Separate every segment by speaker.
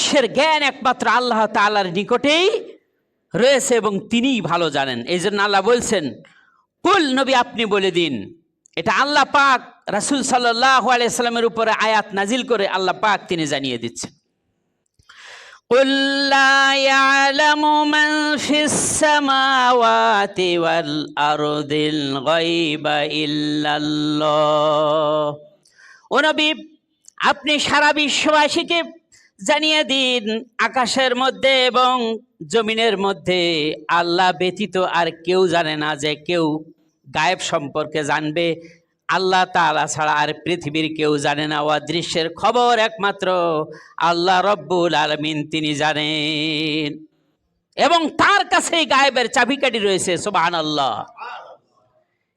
Speaker 1: অদৃশ্যের জ্ঞান একমাত্র আল্লাহ তাআলার নিকটেই রয়েছে এবং তিনিই ভালো জানেন এই জন্য আল্লাহ বলছেন কুল নবী আপনি বলে দিন এটা আল্লাহ পাক রাসুল সাল্লাহ আলাইসাল্লামের উপরে আয়াত নাজিল করে আল্লাহ পাক তিনি জানিয়ে দিচ্ছেন قل لا يعلم من في السماوات والأرض الغيب إلا الله ও নবী আপনি সারা বিশ্ববাসীকে জানিয়ে দিন আকাশের মধ্যে এবং জমিনের মধ্যে। আল্লাহ ব্যতীত আর কেউ জানে না যে কেউ গায়েব সম্পর্কে জানবে। আল্লাহ তালা ছাড়া আর পৃথিবীর কেউ জানে না, অদৃশ্যের খবর একমাত্র আল্লাহ রব্বুল আলমিন তিনি জানেন। এবং তার কাছেই গায়েবের চাবিকাঠি রয়েছে সোবাহান আল্লাহ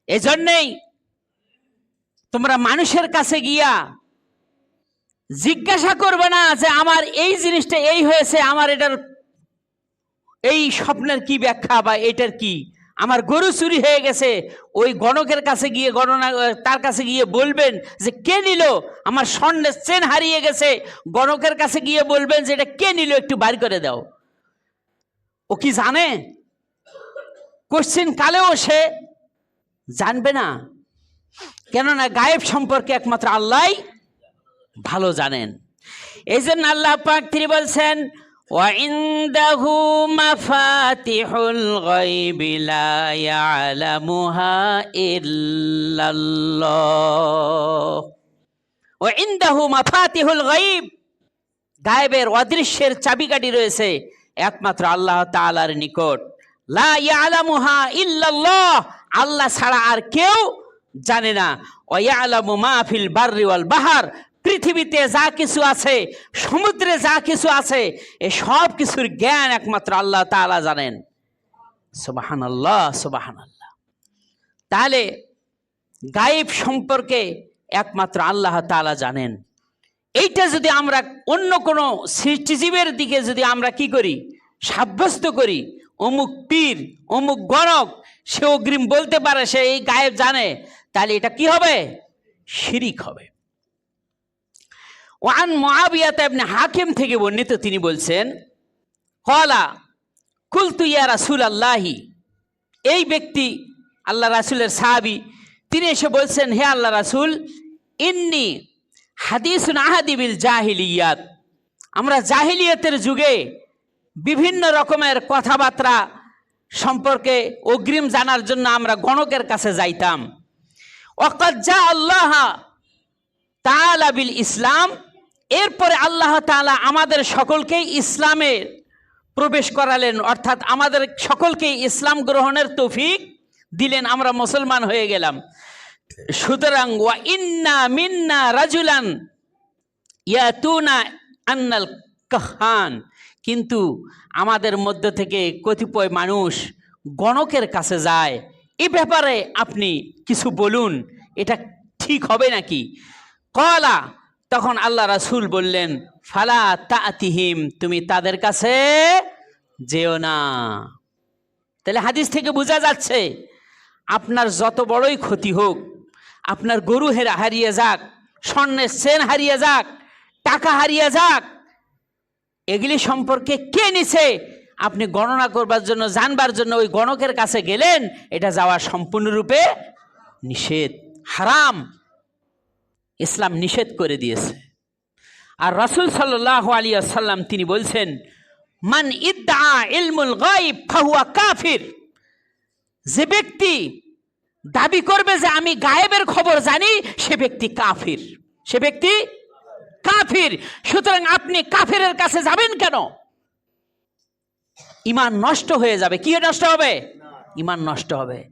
Speaker 1: এজন্যেই তোমরা মানুষের কাছে গিয়া জিজ্ঞাসা করবে না যে আমার এই জিনিসটা এই হয়েছে, আমার এটার এই স্বপ্নের কি ব্যাখ্যা বা এটার কি? আমার গরু চুরি হয়ে গেছে, ওই গণকের কাছে গিয়ে গণনা, তার কাছে গিয়ে বলবেন যে কে নিল? আমার স্বর্ণের চেন হারিয়ে গেছে, গণকের কাছে গিয়ে বলবেন যে এটা কে নিল? একটু বার করে দাও। ও কি জানে? কোশ্চিন কালেও সে জানবে না। কেননা গায়েব সম্পর্কে একমাত্র আল্লাহ ভালো জানেন এই জন্য আল্লাহ পাক তিনি বলছেন وعنده مفاتح الغيب لا يعلمها إلا الله وعنده مفاتيح الغيب গায়েবের অদৃশ্যের চাবিকাঠি রয়েছে একমাত্র আল্লাহ তাআলার নিকট লা ইয়ালামুহা ইল্লাল্লাহ আল্লাহ ছাড়া আর কেউ জানে না ওয়া ইয়ালামু মা ফিল বাররি ওয়াল বাহার পৃথিবীতে যা কিছু আছে, সমুদ্রে যা কিছু আছে, এ সব কিছুর জ্ঞান একমাত্র আল্লাহ তাআলা জানেন। সুবহানাল্লাহ সুবহানাল্লাহ। তাহলে গায়েব সম্পর্কে একমাত্র আল্লাহ তাআলা জানেন। এইটা যদি আমরা অন্য কোনো সৃষ্টিজীবের দিকে যদি আমরা কি করি, সাব্যস্ত করি, অমুক পীর, অমুক গণক, সে অগ্রিম বলতে পারে, সে এই গায়েব জানে, তাহলে এটা কি হবে? শিরিক হবে। ওয়ান মুআবিয়াত ইবনে হাকিম থেকে বর্ণিত তিনি বলছেন, কলা, কুলতু ইয়া রাসূল আল্লাহি এই ব্যক্তি, আল্লাহ রাসূলের সাহাবী, তিনি এসে বলছেন, হে আল্লাহ রাসূল, ইন্নি হাদিসুন আহাদিবিল জাহিলিয়াত। আমরা জাহিলিয়াতের যুগে বিভিন্ন রকমের কথাবার্তা সম্পর্কে অগ্রিম জানার জন্য আমরা গণকের কাছে যাইতাম। ওয়াকাজ্জা আল্লাহ তাআলা বিল ইসলাম এরপরে আল্লাহ তাআলা আমাদের সকলকেই ইসলামে প্রবেশ করালেন। অর্থাৎ আমাদের সকলকেই ইসলাম গ্রহণের তৌফিক দিলেন, আমরা মুসলমান হয়ে গেলাম। সুতরাং, ওয়া ইন্না মিন্না রাজুলান ইয়াতুনা আন্নাল কাহান। কিন্তু আমাদের মধ্য থেকে কতিপয় মানুষ গণকের কাছে যায়। এ ব্যাপারে আপনি কিছু বলুন, এটা ঠিক হবে নাকি? কলা তখন আল্লাহ রাসুল বললেন, ফালা তাতিহিম, তুমি তাদের কাছে যেও না। তাহলে হাদিস থেকে বোঝা যাচ্ছে, আপনার যত বড়ই ক্ষতি হোক, আপনার গরু হেরা হারিয়ে যাক, স্বর্ণের সেন হারিয়ে যাক, টাকা হারিয়ে যাক, এগুলি সম্পর্কে কে নিছে? আপনি গণনা করবার জন্য, জানবার জন্য ওই গণকের কাছে গেলেন, এটা যাওয়া সম্পূর্ণরূপে নিষেধ, হারাম। ইসলাম নিষেধ করে দিয়েছে। আর রাসূল সাল্লাহ আলী আসাল্লাম তিনি বলছেন, মান ইদ্দা ইলমুল গাইব ফাহুয়া কাফির। যে ব্যক্তি দাবি করবে যে আমি গায়েবের খবর জানি, সে ব্যক্তি কাফির। সে ব্যক্তি কাফির। সুতরাং আপনি কাফিরের কাছে যাবেন কেন? ইমান নষ্ট হয়ে যাবে। কি নষ্ট হবে? ইমান নষ্ট হবে।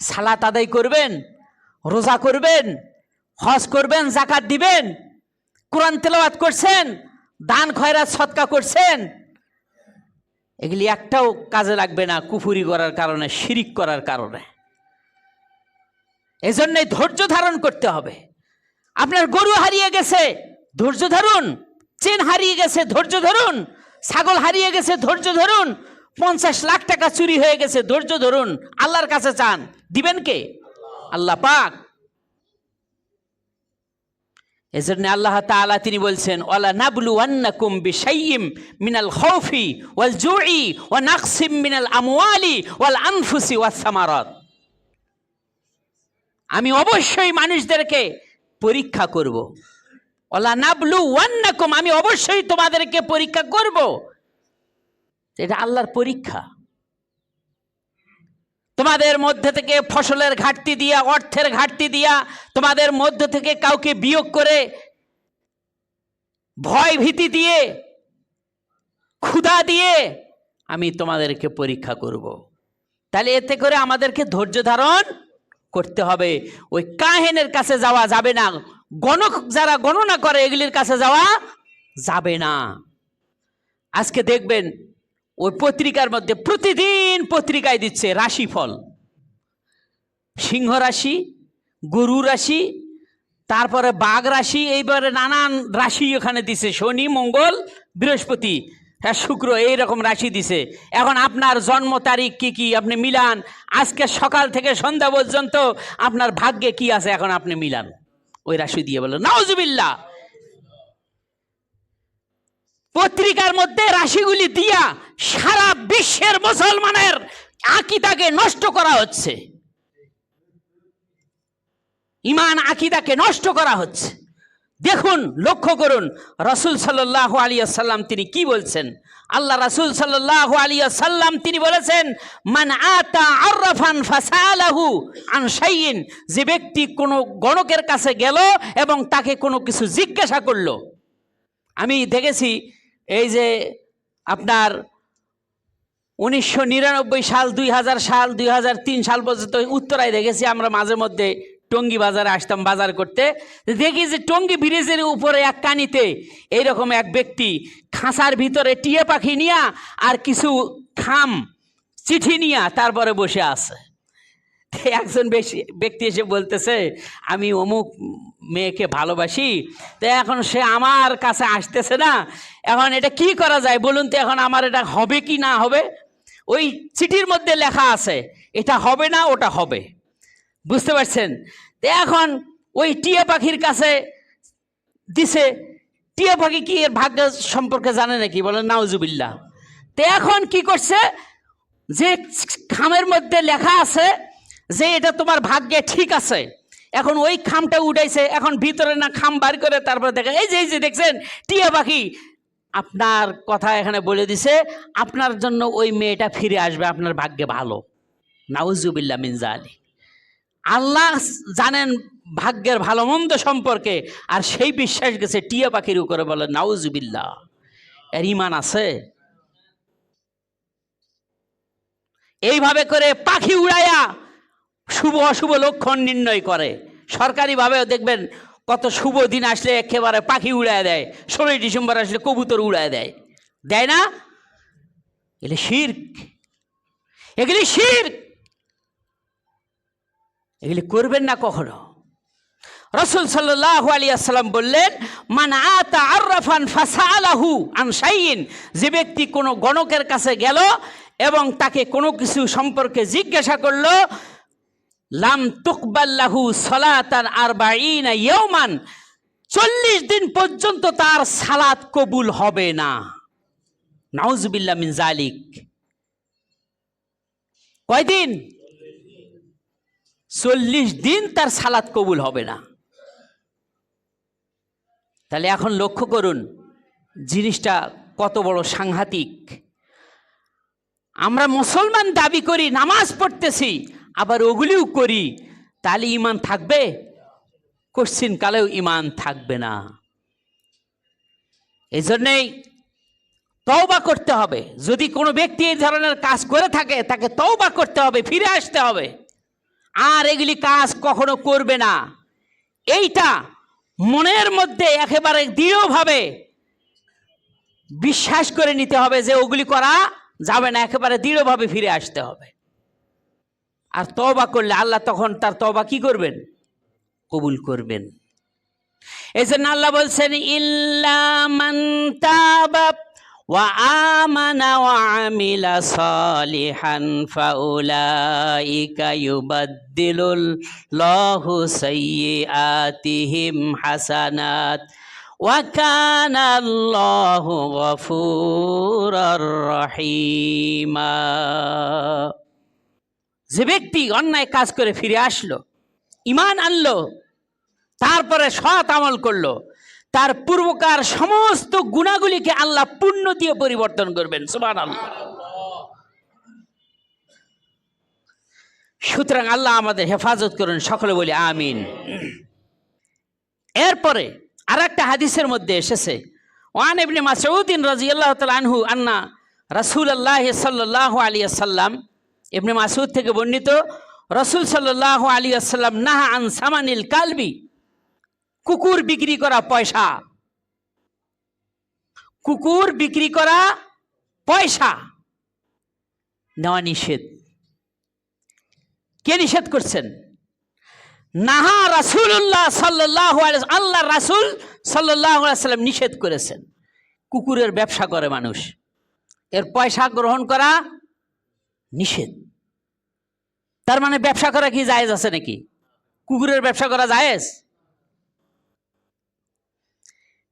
Speaker 1: সালাত আদায় করবেন, রোজা করবেন হজ করবেন, জাকাত দিবেন, কোরআন তেলাওয়াত করছেন, দান খয়রাত সৎকা করছেন, এগুলি একটাও কাজে লাগবে না কুফুরি করার কারণে, শিরিক করার কারণে। এজন্যই ধৈর্য ধারণ করতে হবে। আপনার গরু হারিয়ে গেছে, ধৈর্য ধরুন। চেন হারিয়ে গেছে, ধৈর্য ধরুন। ছাগল হারিয়ে গেছে, ধৈর্য ধরুন। পঞ্চাশ লাখ টাকা চুরি হয়ে গেছে, ধৈর্য ধরুন। আল্লাহর কাছে চান। দিবেন কে? আল্লাহ পাক। এজন্য আল্লাহ তাআলা তিনি বলছেন, ওয়ালা নাবলু আন্নাকুম বিশাইয়িম মিনাল খাউফি ওয়াল জুই ওয়া নাকসিম মিনাল আমওয়ালি ওয়াল আনফুসি ওয়াস সামারাত। আমি অবশ্যই মানুষদেরকে পরীক্ষা করব। ওলা নাবলু ওয়ান্নাকুম আমি অবশ্যই তোমাদেরকে পরীক্ষা করব। এটা আল্লাহর পরীক্ষা। তোমাদের মধ্যে থেকে ফসলের ঘাটতি দিয়া, অর্থের ঘাটতি দিয়া তোমাদের মধ্যে থেকে কাউকে বিয়োগ করে ভয় ভীতি দিয়ে, ক্ষুধা দিয়ে আমি তোমাদেরকে পরীক্ষা করব। তাহলে এতে করে আমাদেরকে ধৈর্য ধারণ করতে হবে। ওই কাহেনের কাছে যাওয়া যাবে না। গণক যারা গণনা করে, এগুলির কাছে যাওয়া যাবে না। আজকে দেখবেন ওই পত্রিকার মধ্যে প্রতিদিন পত্রিকায় দিচ্ছে রাশিফল। সিংহ রাশি, গরু রাশি, তারপরে বাঘ রাশি, এইবারে নানান রাশি ওখানে দিছে, শনি, মঙ্গল, বৃহস্পতি হ্যাঁ শুক্র, এইরকম রাশি দিছে। এখন আপনার জন্ম তারিখ কি কি আপনি মিলান? আজকে সকাল থেকে সন্ধ্যা পর্যন্ত আপনার ভাগ্যে কি আছে এখন আপনি মিলান? ওই রাশি দিয়ে বলেন নাউজুবিল্লাহ! পত্রিকার মধ্যে রাশিগুলি দিয়া সারা বিশ্বের মুসলমানের আকিদাকে নষ্ট করা হচ্ছে। ইমান আকিদাকে নষ্ট করা হচ্ছে। দেখুন, লক্ষ্য করুন, রসুল সাল্লাহ আলিয়াল্লাম তিনি কি বলছেন? আল্লাহ রাসুল সাল্লাহ আলিয়াল্লাম তিনি বলেছেন, মান আতা আরফান ফাসালাহু আন শাইইন যে ব্যক্তি কোনো গণকের কাছে গেল এবং তাকে কোনো কিছু জিজ্ঞাসা করল। আমি দেখেছি এই যে আপনার উনিশশো নিরানব্বই সাল, দুই হাজার সাল, দুই হাজার তিন সাল পর্যন্ত উত্তরায় দেখেছি আমরা মাঝে মধ্যে টঙ্গি বাজারে আসতাম বাজার করতে। দেখি যে টঙ্গী ব্রিজের উপরে এক কানিতে এইরকম এক ব্যক্তি খাঁচার ভিতরে টিয়ে পাখি নিয়া আর কিছু খাম চিঠি নিয়া তারপরে বসে আছে। একজন বেশি, ব্যক্তি এসে বলতেছে, আমি অমুক মেয়েকে ভালোবাসি, তো এখন সে আমার কাছে আসতেছে না। এখন এটা কি করা যায় বলুন তো, এখন আমার এটা হবে কি না হবে? ওই চিঠির মধ্যে লেখা আছে, এটা হবে না, ওটা হবে। বুঝতে পারছেন? তো এখন ওই টিয়া পাখির কাছে দিছে, টিয়া পাখি কি এর ভাগ্য সম্পর্কে জানে নাকি? বলে নাউজুবিল্লা তো এখন কি করছে? যে খামের মধ্যে লেখা আছে যে এটা তোমার ভাগ্যে ঠিক আছে। এখন ওই খামটা উঠাইছে এখন ভিতরে না খাম বার করে তারপরে দেখে, এই যে এই যে, দেখছেন, টিয়া পাখি। আপনার কথা এখানে বলে দিছে, আপনার জন্য ওই মেয়েটা ফিরে আসবে, আপনার ভাগ্যে ভালো। নাউজুবিল্লা মিনজা আলী আল্লাহ জানেন ভাগ্যের ভালো মন্দ সম্পর্কে, আর সেই বিশ্বাস গেছে টিয়া পাখির উপরে বলে নাউজুবিল্লা এর ইমান আছে? এইভাবে করে পাখি উড়াইয়া শুভ অশুভ লক্ষণ নির্ণয় করে। সরকারিভাবেও দেখবেন কত শুভ দিন আসলে একেবারে পাখি উড়ায় দেয়, ষোলোই ডিসেম্বর আসলে কবুতর উড়ায় দেয়। দেয় না? এগুলি শির্ক। এগুলি শির্ক। এগুলি করবেন না কখনো। রসুল সাল্লাহ আলিয়াল্লাম বললেন, মান আতা আররাফান ফাসালাহু আন শাইইন যে ব্যক্তি কোনো গণকের কাছে গেল এবং তাকে কোনো কিছু সম্পর্কে জিজ্ঞাসা করল লাম তুকবাল্লাহু সলাতান আর বাইনা ইয়ৌমান চল্লিশ দিন পর্যন্ত তার সালাত কবুল হবে না। নাউজবিল্লা মিন জালিক কয়দিন? চল্লিশ দিন তার সালাত কবুল হবে না। তাহলে এখন লক্ষ্য করুন, জিনিসটা কত বড় সাংঘাতিক। আমরা মুসলমান দাবি করি, নামাজ পড়তেছি আবার ওগুলিও করি, তাহলে ইমান থাকবে? কোশ্চিন কালেও ইমান থাকবে না। এই জন্যেই তওবা করতে হবে। যদি কোনো ব্যক্তি এই ধরনের কাজ করে থাকে, তাকে তওবা করতে হবে, ফিরে আসতে হবে। আর এগুলি কাজ কখনো করবে না। এইটা মনের মধ্যে একেবারে দৃঢ়ভাবে বিশ্বাস করে নিতে হবে যে ওগুলি করা যাবে না, একেবারে দৃঢ়ভাবে ফিরে আসতে হবে। আর তবা করলে আল্লাহ তখন তার তবা কি করবেন কবুল করবেন এই জন্য আল্লাহ বলছেন ইল্লা মান তাবা وآمن وعمل صالحا فأولئك يبدل الله سيئاتهم حسنات وكان الله غفورا رحيما যে ব্যক্তি অন্যায় কাজ করে ফিরে আসলো ইমান আনলো, তারপরে সৎ আমল করল, তার পূর্বকার সমস্ত গুণাগুলিকে আল্লাহ পুণ্য দিয়ে পরিবর্তন করবেন সুবান আল্লাহ সুতরাং আল্লাহ আমাদের হেফাজত করুন, সকলে বলি আমিন। এরপরে আর একটা হাদিসের মধ্যে এসেছে, ওয়ান ইবনে মাসউদ্দিন রাদিয়াল্লাহু তাআলা আনহু আন্না রাসূলুল্লাহ সাল্লাল্লাহু আলাইহি সাল্লাম ইবনে মাসউদ থেকে বর্ণিত রসুল সাল্লাল্লাহু আলাইহি সাল্লাম নাহা আন সামানিল কালবি, কুকুর বিক্রি করা পয়সা। কুকুর বিক্রি করা পয়সা। নেওয়া নিষেধ। কে নিষেধ করছেন? নাহা রাসুল্লাহ সাল্লাহ আল্লাহ রাসুল সাল্লাহ সাল্লাম নিষেধ করেছেন। কুকুরের ব্যবসা করে মানুষ। এর পয়সা গ্রহণ করা নিষেধ। তার মানে ব্যবসা করা কি জায়েজ আছে নাকি? কুকুরের ব্যবসা করা জায়েজ?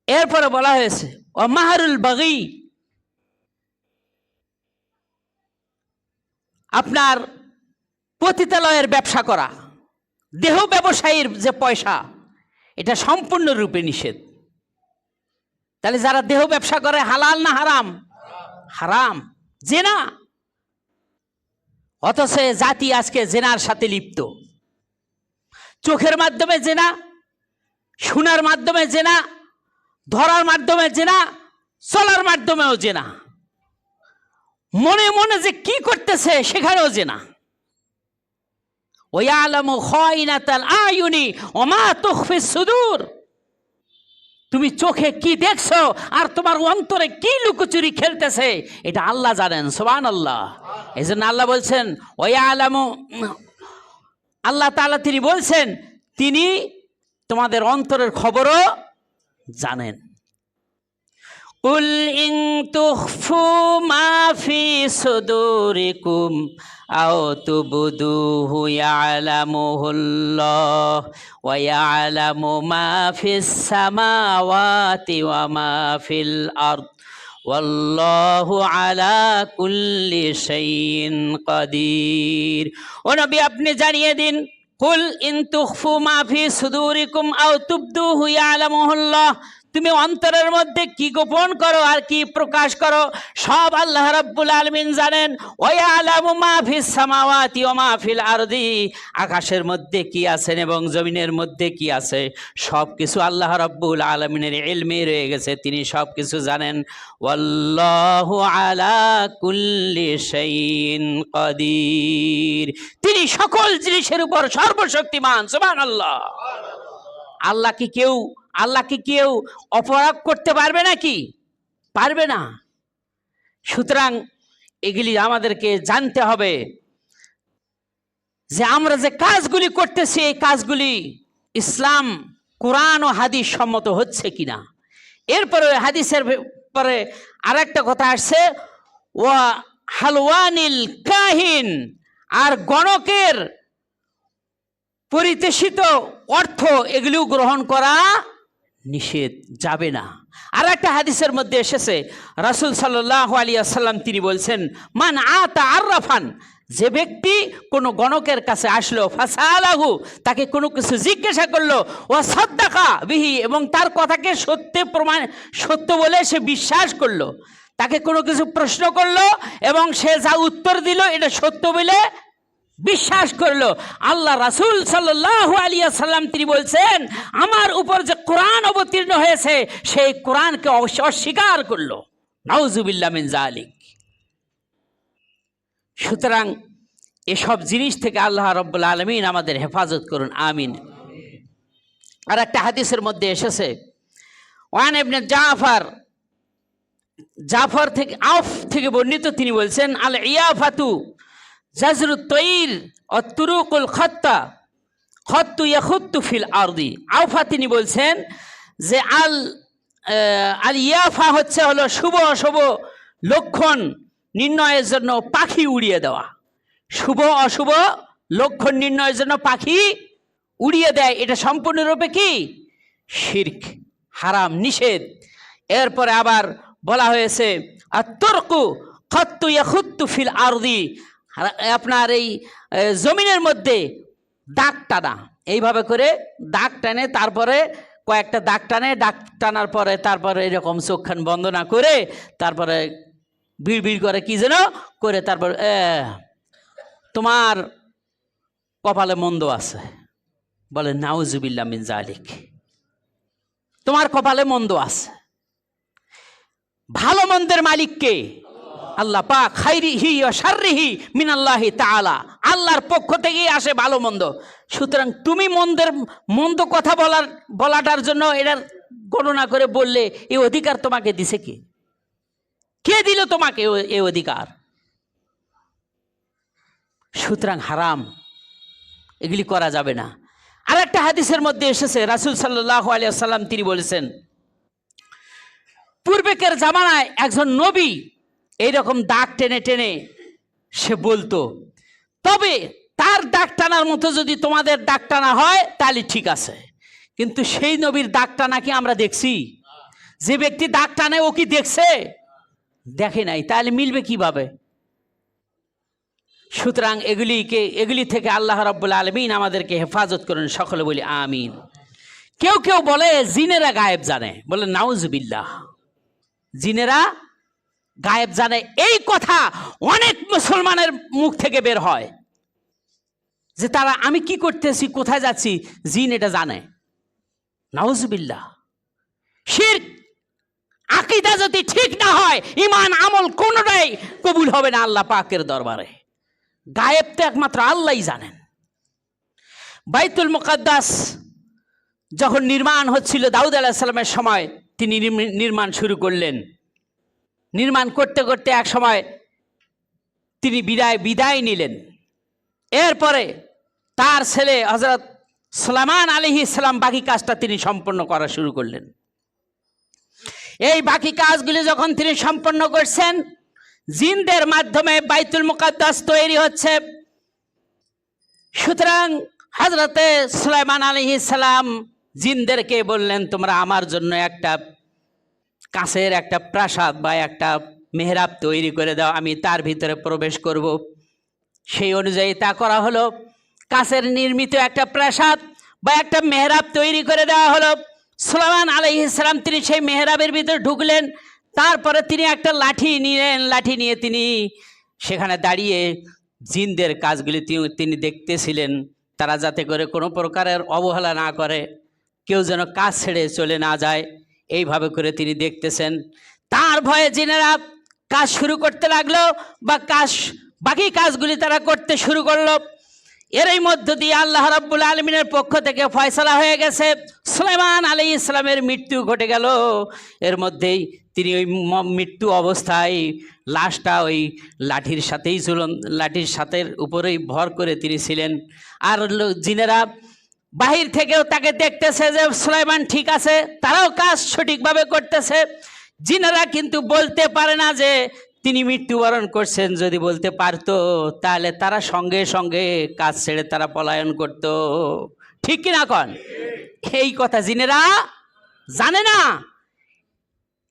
Speaker 1: এরপরে বলা হয়েছে ও মাহারুল বাগি আপনার পতিতালয়ের ব্যবসা করা, দেহ ব্যবসায়ীর যে পয়সা, এটা সম্পূর্ণরূপে নিষেধ। তাহলে যারা দেহ ব্যবসা করে, হালাল না হারাম? হারাম। জেনা অথচ জাতি আজকে জেনার সাথে লিপ্ত। চোখের মাধ্যমে জেনা, শোনার মাধ্যমে জেনা, ধরার মাধ্যমে জেনা, চলার মাধ্যমেও জেনা। মনে মনে যে কি করতেছে সেখানেও জেনা। ওয়ালামু খায়নাতাল আয়ুনি ওমা তুখফিস সুদূর। তুমি চোখে কি দেখছ? আর তোমার অন্তরে কি লুকোচুরি খেলতেছে? এটা আল্লাহ জানেন সোবান আল্লাহ এই জন্য আল্লাহ বলছেন, ওয়ালামু আল্লাহ তালা তিনি বলছেন, তিনি তোমাদের অন্তরের খবরও জানেন। قل إن تخفوا ما في صدوركم أو تبدوه يعلمه الله ويعلم ما في السماوات وما في الأرض والله على كل شيء قدير ونبي أبن جانية دين قل إن تخفوا ما في صدوركم أو تبدوه يعلمه الله তুমি অন্তরের মধ্যে কি গোপন করো আর কি প্রকাশ করো? সব আল্লাহ রাব্বুল আলামিন জানেন ওয়ালামু মা ফিস সামাওয়াতি ওয়া মা ফিল আরদি। আকাশের মধ্যে কি আছেন এবং জমিনের মধ্যে কি আছে? সব কিছু আল্লাহ রাব্বুল আলামিনের ইলমে রয়ে গেছে। তিনি সব কিছু জানেন কুল্লি তিনি সকল জিনিসের উপর সর্বশক্তিমান, সুবহানাল্লাহ। আল্লাহ কি কেউ আল্লাহ কি কেউ অপরাধ করতে পারবে নাকি? পারবে না। সুতরাং এগুলি আমাদেরকে জানতে হবে যে আমরা যে কাজগুলি করতেছি, এই কাজগুলি ইসলাম, কোরআন ও হাদিস সম্মত হচ্ছে কিনা? এরপরে হাদিসের পরে আর একটা কথা আসছে ও হালওয়ানিল কাহিন, আর গণকের পরিতেষিত অর্থ এগুলিও গ্রহণ করা নিষেধ যাবে না। আর একটা হাদিসের মধ্যে এসেছে, রাসুল সাল্লাহ আলী তিনি বলছেন, মান আতা আর্রাফান যে ব্যক্তি কোনো গণকের কাছে আসলো, ফাসালাহু তাকে কোনো কিছু জিজ্ঞাসা করল ও সদ্দাকা বিহি এবং তার কথাকে সত্যে প্রমাণ, সত্য বলে সে বিশ্বাস করল। তাকে কোনো কিছু প্রশ্ন করল এবং সে যা উত্তর দিল, এটা সত্য বলে বিশ্বাস করল। আল্লাহ রাসুল সাল্লাহ আলিয়া সাল্লাম তিনি বলছেন, আমার উপর যে কোরআন অবতীর্ণ হয়েছে, সেই কোরআনকে অস্বীকার করল। নাউজুবিল্লা মিন জালিক সুতরাং এসব জিনিস থেকে আল্লাহ রব্বুল আলমিন আমাদের হেফাজত করুন, আমিন। আর একটা হাদিসের মধ্যে এসেছে, ওয়ান এবনে জাফার, জাফর থেকে আফ থেকে বর্ণিত তিনি বলছেন আল ইয়াফাতু খত্তা ফিল আরদি। তিনি বলছেন যে আল আল ইয়াফা হচ্ছে হলো শুভ অশুভ লক্ষণ নির্ণয়ের জন্য পাখি উড়িয়ে দেওয়া। শুভ অশুভ লক্ষণ নির্ণয়ের জন্য পাখি উড়িয়ে দেয়। এটা সম্পূর্ণরূপে কি? শির্ক, হারাম, নিষেধ। এরপরে আবার বলা হয়েছে আর তর্কু খত্তু ইয়াখুত্তু ফিল আরদি। আপনার এই জমিনের মধ্যে দাগ টানা। এইভাবে করে দাগ টানে তারপরে কয়েকটা দাগ টানে, দাগ টানার পরে তারপরে এরকম চোখখান বন্ধ না করে তারপরে বিড় বিড় করে কি যেন করে তারপর তোমার কপালে মন্দ আছে। বলে নাউজুবিল্লা মিন জালিক তোমার কপালে মন্দ আছে। ভালো মন্দের মালিক কে? আল্লাহ পাক খাইরিহি ও শাররিহি মিনাল্লাহি তাআলা। আল্লাহর পক্ষ থেকেই আসে ভালো মন্দ। সুতরাং তুমি মন্দের, মন্দ কথা বলার, বলাটার জন্য এটার গণনা করে বললে এই অধিকার তোমাকে দিছে কে? কে দিল তোমাকে এই অধিকার? সুতরাং হারাম। এগুলি করা যাবে না। আর একটা হাদিসের মধ্যে এসেছে, রাসুল সাল্লাহ আলিয়াল্লাম তিনি বলেছেন, পূর্বেকের জামানায় একজন নবী এইরকম দাগ টেনে টেনে সে বলতো, তবে তার দাগ টানার মতো যদি তোমাদের দাগ টানা হয়, তাহলে ঠিক আছে। কিন্তু সেই নবীর দাগ টানা কি আমরা দেখছি? যে ব্যক্তি দাগ টানে, ও কি দেখছে? দেখে নাই। তাহলে মিলবে কীভাবে? সুতরাং এগুলিকে, এগুলি থেকে আল্লাহ রাব্বুল আলমিন আমাদেরকে হেফাজত করেন, সকলে বলি আমিন। কেউ কেউ বলে, জিনেরা গায়েব জানে। বলে, নাউজবিল্লাহ। জিনেরা গায়েব জানে, এই কথা অনেক মুসলমানের মুখ থেকে বের হয়। যে তারা, আমি কি করতেছি, কোথায় যাচ্ছি, জিন এটা জানে। নাউজবিল্লাহ। শির আকিদা যদি ঠিক না হয়, ইমান আমল কোনোটাই কবুল হবে না আল্লাহ পাকের দরবারে। গায়েব তো একমাত্র আল্লাহই জানেন। বাইতুল মুকাদ্দাস যখন নির্মাণ হচ্ছিল, দাউদ আলাহিসাল্লামের সময় তিনি নির্মি- নির্মাণ শুরু করলেন। নির্মাণ করতে করতে এক সময় তিনি বিদায় বিদায় নিলেন। এরপরে তার ছেলে হজরত সালামান আলী ইসলাম বাকি কাজটা তিনি সম্পন্ন করা শুরু করলেন। এই বাকি কাজগুলি যখন তিনি সম্পন্ন করছেন, জিনদের মাধ্যমে বাইতুল মুকাদ্দাস তৈরি হচ্ছে। সুতরাং হজরতে সুলাইমান আলী ইসলাম জিনদেরকে বললেন, তোমরা আমার জন্য একটা কাঁচের একটা প্রাসাদ বা একটা মেহরাব তৈরি করে দাও, আমি তার ভিতরে প্রবেশ করব। সেই অনুযায়ী তা করা হলো। কাছের নির্মিত একটা প্রাসাদ বা একটা মেহরাব তৈরি করে দেওয়া হলো। সুলাইমান আলহ ইসলাম তিনি সেই মেহরাবের ভিতরে ঢুকলেন। তারপরে তিনি একটা লাঠি নিলেন। লাঠি নিয়ে তিনি সেখানে দাঁড়িয়ে জিনদের কাজগুলি তিনি দেখতেছিলেন। তারা যাতে করে কোনো প্রকারের অবহেলা না করে। কেউ যেন কাজ ছেড়ে চলে না যায়। এইভাবে করে তিনি দেখতেছেন। তার ভয়ে জিনেরা কাজ শুরু করতে লাগল বা কাজ, বাকি কাজগুলি তারা করতে শুরু করল। এরই মধ্য দিয়ে আল্লাহ রাব্বুল আলমিনের পক্ষ থেকে ফয়সালা হয়ে গেছে। সুলেমান আলী ইসলামের মৃত্যু ঘটে গেল। এর মধ্যেই তিনি ওই মৃত্যু অবস্থায় লাশটা ওই লাঠির সাথেই ঝুলন, লাঠির সাথে উপরেই ভর করে তিনি ছিলেন। আর জিনেরা বাহির থেকেও তাকে দেখতেছে যে সুলাইমান ঠিক আছে, তারাও কাজ সঠিকভাবে করতেছে। জিনেরা কিন্তু বলতে পারে না যে তিনি মৃত্যুবরণ করছেন, যদি বলতে পারতো তাহলে তারা সঙ্গে সঙ্গে কাজ ছেড়ে তারা পলায়ন করত। ঠিক কিনা কন? এই কথা জিনেরা জানে না।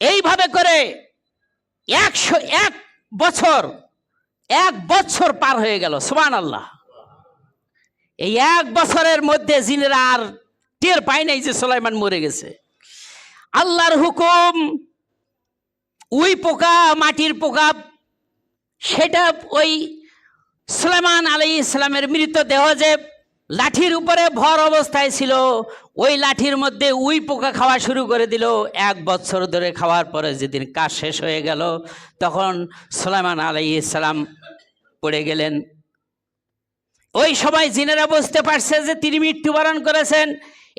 Speaker 1: এইভাবে করে একশো এক বছর এক বছর পার হয়ে গেল সুমান আল্লাহ এই এক বছরের মধ্যে জিনেরা আর টের পায় নাই যে সোলাইমান মরে গেছে। আল্লাহর হুকুম উই পোকা, মাটির পোকা, সেটা ওই সুলেমান আলী ইসলামের মৃতদেহ যে লাঠির উপরে ভর অবস্থায় ছিল, ওই লাঠির মধ্যে উই পোকা খাওয়া শুরু করে দিল। এক বছর ধরে খাওয়ার পরে যেদিন কাজ শেষ হয়ে গেল, তখন সুলেমান আলী ইসলাম পড়ে গেলেন। ওই সময় জিনেরা বুঝতে পারছে যে তিনি মৃত্যুবরণ করেছেন।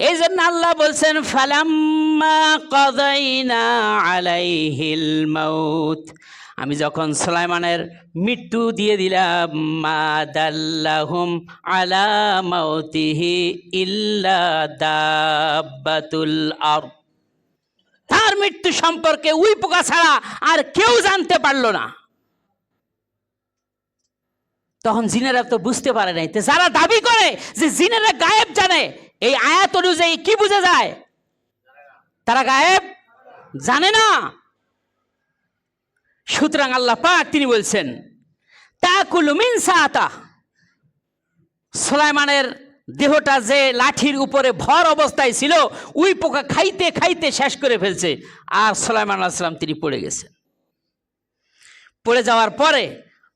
Speaker 1: এই জন্য আল্লাহ বলছেন, ফালাম্মা কদাইনা আলাইহিল মাউত। আমি যখন সুলাইমানের মৃত্যু দিয়ে দিলাম, মা দাল্লাহুম আলা মাউতিহি ইল্লা দাব্বাতুল আরদ। তার মৃত্যু সম্পর্কে উই পোকা ছাড়া আর কেউ জানতে পারল না। তখন জিনেরা তো বুঝতে পারে নাই। যারা দাবি করে যে জিনেরা গায়েব জানে, এই আয়াত অনুযায়ী কি বুঝে যায়? তারা গায়েব জানে না। সুতরাং আল্লাহ পাক তিনি বলছেন, তাকুলু মিন সাআতা সুলাইমানের দেহটা যে লাঠির উপরে ভর অবস্থায় ছিল উই পোকা খাইতে খাইতে শেষ করে ফেলছে। আর সুলাইমান আলাইসালাম তিনি পড়ে গেছেন। পড়ে যাওয়ার পরে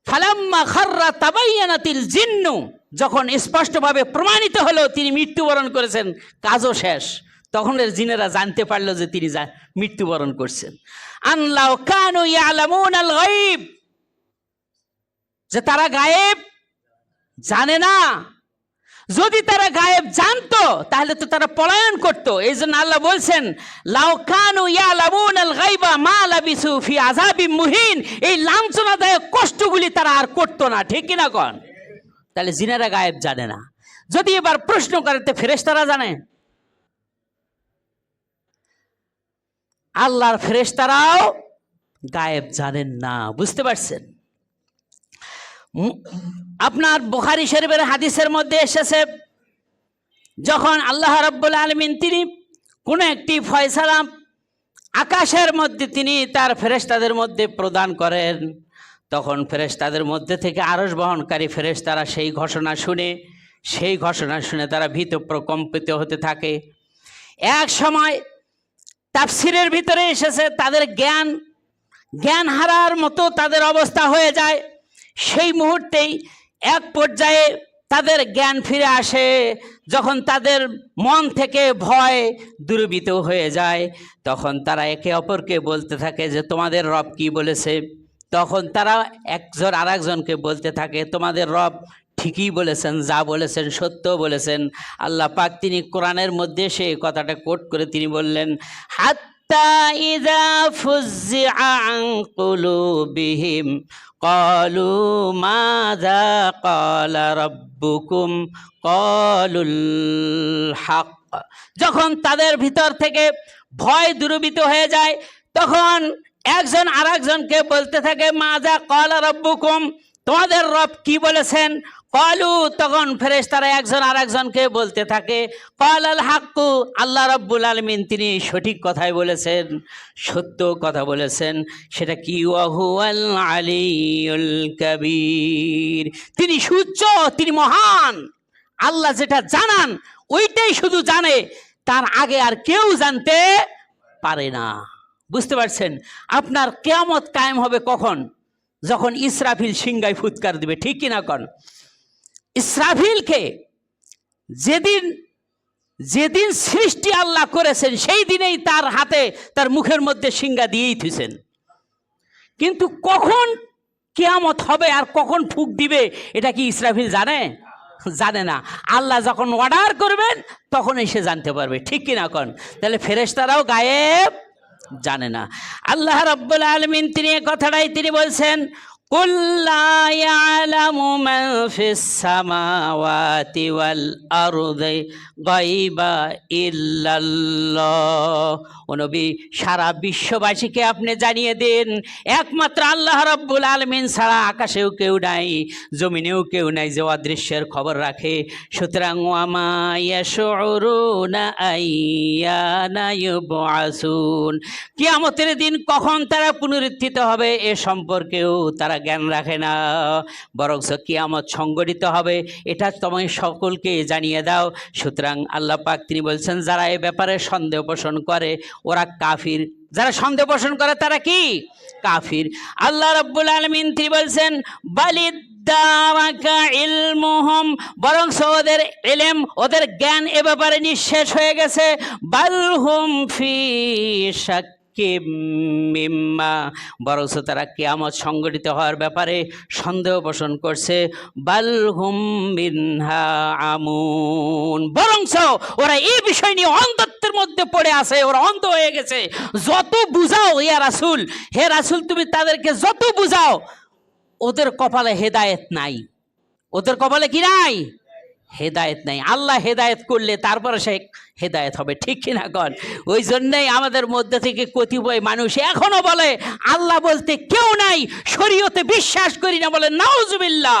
Speaker 1: ফালাম্মা খাররা তাবাইয়ানাতিল জিন্নু। যখন স্পষ্টভাবে প্রমাণিত হলো তিনি মৃত্যুবরণ করেছেন, কাজও শেষ। তখন এর জিনেরা জানতে পারল যে তিনি মৃত্যুবরণ করছেন। আনলাও কানু ইয়ালামুন আল গায়ব। যে তারা গায়েব, জানে না। যদি তারা গায়েব জানতো, তাহলে তো তারা পলায়ন করতো। এই জন্য আল্লাহ বলছেন, লাউ কানু ইয়ালামুন আল গায়বা মা লাবিসু ফি আযাবিম মুহিন। এই লাঞ্ছনাদায়ক কষ্টগুলি তারা আর করতো না, ঠিক কি না কন? তাহলে জিনেরা গায়েব জানে না। যদি এবার প্রশ্ন করে, তো ফেরেশতারা জানে? আল্লাহর ফেরেশতারাও গায়েব জানেন না, বুঝতে পারছেন? আপনার বুখারি শরীফের হাদিসের মধ্যে এসেছে, যখন আল্লাহ রাব্বুল আলমিন তিনি কোনো একটি ফয়সালা আকাশের মধ্যে তিনি তার ফেরেশতাদের মধ্যে প্রদান করেন, তখন ফেরেশতাদের মধ্যে থেকে আরস বহনকারী ফেরেশতারা সেই ঘোষণা শুনে, সেই ঘোষণা শুনে তারা ভীত প্রকম্পিত হতে থাকে। এক সময় তাফসিরের ভিতরে এসেছে, তাদের জ্ঞান জ্ঞান হারার মতো তাদের অবস্থা হয়ে যায়। সেই মুহূর্তেই এক পর্যায়ে তাদের জ্ঞান ফিরে আসে, যখন তাদের মন থেকে ভয় দুর্বৃত হয়ে যায়, তখন তারা একে অপরকে বলতে থাকে যে, তোমাদের রব কি বলেছে? তখন তারা একজন আর একজনকে বলতে থাকে, তোমাদের রব ঠিকই বলেছেন, যা বলেছেন সত্য বলেছেন। আল্লাহ পাক তিনি কোরআনের মধ্যে সে কথাটা কোট করে তিনি বললেন হাত্তা ইদা ফুজ্জিআ আন কুলুবিহিম قالوا ماذا قال ربكم قالوا الحق যখন তাদের ভিতর থেকে ভয় দূরীভূত হয়ে যায় তখন একজন আরেকজনকে বলতে থাকে মাজা কলা রব্বুকুম তোমাদের রব কি বলেছেন কলু, তখন ফেরেশতারা একজন আরেকজনকে বলতে থাকে কল আল হাক্কু, আল্লাহ রব্বুল আলমিন তিনি সঠিক কথাই বলেছেন, সত্য কথা বলেছেন, সেটা কি? ওয়াহুয়াল আলিউল কবির। তিনি সূর্য তিনি মহান। আল্লাহ যেটা জানান, ওইটাই শুধু জানে, তার আগে আর কেউ জানতে পারে না। বুঝতে পারছেন? আপনার কেয়ামত কায়েম হবে কখন? যখন ইসরাফিল সিংগায় ফুৎকার দিবে, ঠিক কিনা কন? ইসরাফিলকে যেদিন যেদিন সৃষ্টি আল্লাহ করেছেন, সেই দিনেই তার হাতে, তার মুখের মধ্যে সিংগা দিয়েই থুইছেন। কিন্তু কখন কেয়ামত হবে আর কখন ফুক দিবে, এটা কি ইসরাফিল জানে? জানে না। আল্লাহ যখন অর্ডার করবেন তখন এসে জানতে পারবে। ঠিক কিনা কন? তাহলে ফেরেশতারাও গায়েব জানে না। আল্লাহ রব্বুল আলমিন তিনি কথাটাই তিনি বলছেন قل لا يعلم من في السماوات والأرض غيبا إلا الله ও নবী, সারা বিশ্ববাসীকে আপনি জানিয়ে দিন, একমাত্র আল্লাহ রব্বুল আলমিন ছাড়া আকাশেও কেউ নাই, জমিনেও কেউ নাই যে অদৃশ্যের খবর রাখে। সুতরাং কিয়ামতের দিন কখন তারা পুনরুত্থিত হবে এ সম্পর্কেও তারা জ্ঞান রাখে না। বরং কিয়ামত সংগঠিত হবে, এটা তোমায় সকলকে জানিয়ে দাও। সুতরাং, আল্লাহ পাক তিনি বলছেন, যারা এ ব্যাপারে সন্দেহ পোষণ করে ওরা কাফির। যারা সন্দেহ পোষণ করে, তারা কি? কাফির। আল্লাহ রব্বুল আলমিন তিনি বলছেন, বালিদ বরং ওদের এলেম ওদের জ্ঞান এ ব্যাপারে নিঃশেষ হয়ে গেছে। বালহুম ফি শাক্কিম মিম্মা? বরং তারা কেয়ামত সংগঠিত হওয়ার ব্যাপারে সন্দেহ পোষণ করছে। বালহুম মিনহা আমুন। বরং ওরা এই বিষয় নিয়ে অন্তত্বের মধ্যে পড়ে আছে, ওরা অন্ধ হয়ে গেছে। যত বুঝাও ইয়া রাসুল, হে রাসুল, তুমি তাদেরকে যত বুঝাও, ওদের কপালে হেদায়েত নাই। ওদের কপালে কি নাই? হেদায়েত নাই। আল্লাহ হেদায়েত করলে তারপরে সে হেদায়েত হবে, ঠিক কিনা কন? ওই জন্যই আমাদের মধ্যে থেকে কতিপয় মানুষ এখনও বলে, আল্লাহ বলতে কেউ নাই, শরীয়তে বিশ্বাস করি না। বলে, নাউজুবিল্লাহ।